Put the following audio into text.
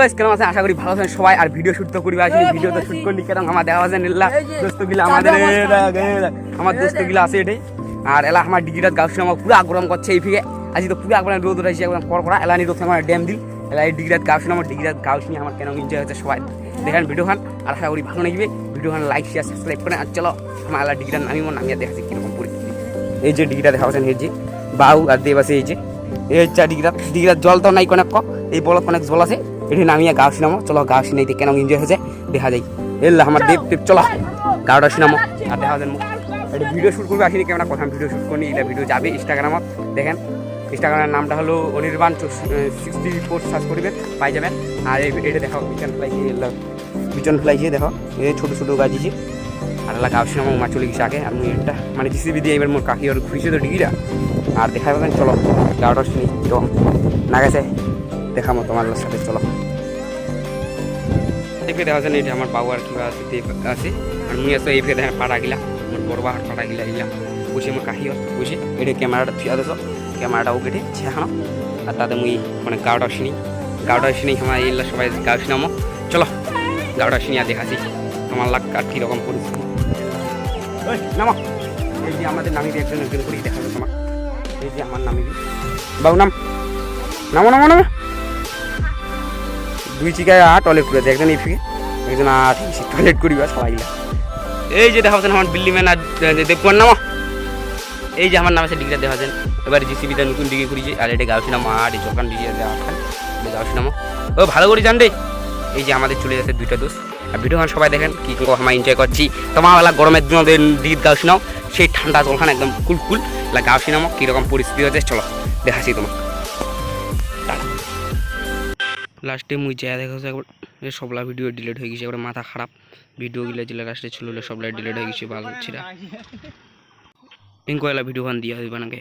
Guys কেন আছেন? আশা করি ভালো আছেন সবাই। আর ভিডিও শুট তো করি আসলে ভিডিও তো শুট কেন? আমার দেখা আছে নিল্লা দোস্ত গিলা আমাদের এ দেখ, এ দেখ, আমার দোস্ত গিলা আছে এটাই। আর এলা আমার ডিগ্রিটা গাছ আমার পুরো আগ্রহ করছে এই ফিকে। আজ তো পুরো আগ্রহ রোদ উঠাইছে একদম কর করা এলা নি রোদ আমার ড্যাম দিল। এলা এই ডিগ্রিটা গাছ আমার ডিগ্রিটা গাছ নিয়ে আমার কেন এনজয় হচ্ছে সবাই। দেখেন ভিডিও খান আর আশা করি ভালো লাগবে। ভিডিও খান লাইক শেয়ার সাবস্ক্রাইব করেন আর চলো আমার এলা ডিগ্রিটা নামিব নামিয়ে দেখাচ্ছি কীরকম পরিস্থিতি। এই যে ডিগ্রিটা দেখা পাচ্ছেন এই যে বাউ আর দেব আছে এই যে। এই হচ্ছে ডিগ্রা ডিগ্রার জল তো নাই কোন এই বলত অনেক জল আছে। এটি নামিয়ে গাও সিনামো। চলো গাও সিনাইতে কেন এনজয় হয়েছে, দেখা যায় এল্লা আমার দেব দেব, চলো। গাওটা সিনামো। আর দেখা যায় এটা ভিডিও শুট করবে, আসিনি কেমন কথা ভিডিও শুট করি এটা ভিডিও যাবে ইনস্টাগ্রামত দেখেন ইনস্টাগ্রামের নামটা হলো অনির্বাণ সিক্সটি ফোর সার্চ করবেন পাই যাবেন। আর এটা দেখো বিচন ফ্লাই বিচন ফ্লাই গিয়ে দেখো এই ছোটো ছোটো গাছিছে আর এলা গাও সিনেমা মা চলে গেছে আগে। আমি এটা মানে জিসিবি দিয়ে এবার মোর কাকি আর ঘুরিছে তো ডিগিরা। আর দেখা পাবেন, চলো। শুনি কেমন না গেছে, দেখামো তোমার সাথে, চলো। দেখে দেখা যায় এটা আমার বাবু আর কিবা আছে আছে। আর মুই আছে, এই দেখেন পাড়া গিলা আমার বড় বাহার পাড়া গিলা ইলা বসে আমার কাহি বসে এটা ক্যামেরাটা থিয়া দেছো ক্যামেরাটা কেটে ছেখানো আর তাতে মুই মানে গাওটা শুনি গাওটা শুনি আমার এইলা সবাই গাও শুনামো চলো, গাওটা শুনিয়া দেখাছি আমার লাগ আর কীরকম পরিস্থিতি। নামো। এই যে আমাদের নামিবি একজন একজন করেই দেখাবে তোমার এই যে আমার নামিবি। বাবু, নাম। নামো নামো নামো। দুই চিকায় আর টয়লেট করে একজন এই ফিকে একজন আর টয়লেট করিবা সবাই এই যে দেখা আমার বিল্ডিং ম্যান আর দেখুন নামো। এই যে আমার নাম আছে ডিগ্রি দেখা যাচ্ছেন এবার জিসিবিটা নতুন ডিগ্রি করেছি, আর এটা গাউছি নামো, আর এই চকান ডিগ্রি আছেন গাউছি নামো। ও, ভালো করে জান রে এই যে আমাদের চলে যাচ্ছে দুইটা দোষ। আর ভিডিও সবাই দেখেন কি আমরা এনজয় করছি। তোমার বেলা গরমের দিন ডিট গাউছি নাও সেই ঠান্ডা জলখান একদম কুল কুল গাউছি নামো, কীরকম পরিস্থিতি হচ্ছে চলো, দেখাচ্ছি তোমার লাস্টে মুই যা দেখা যাচ্ছে সবলা ভিডিও ডিলেট হয়ে গেছে, একবার মাথা খারাপ। ভিডিও গুলো যে লাস্টে ছিল, সবলা ডিলেট হয়ে গেছে ভালো ছিল পিঙ্কু ভিডিও খান দিয়া দিবা নাকি?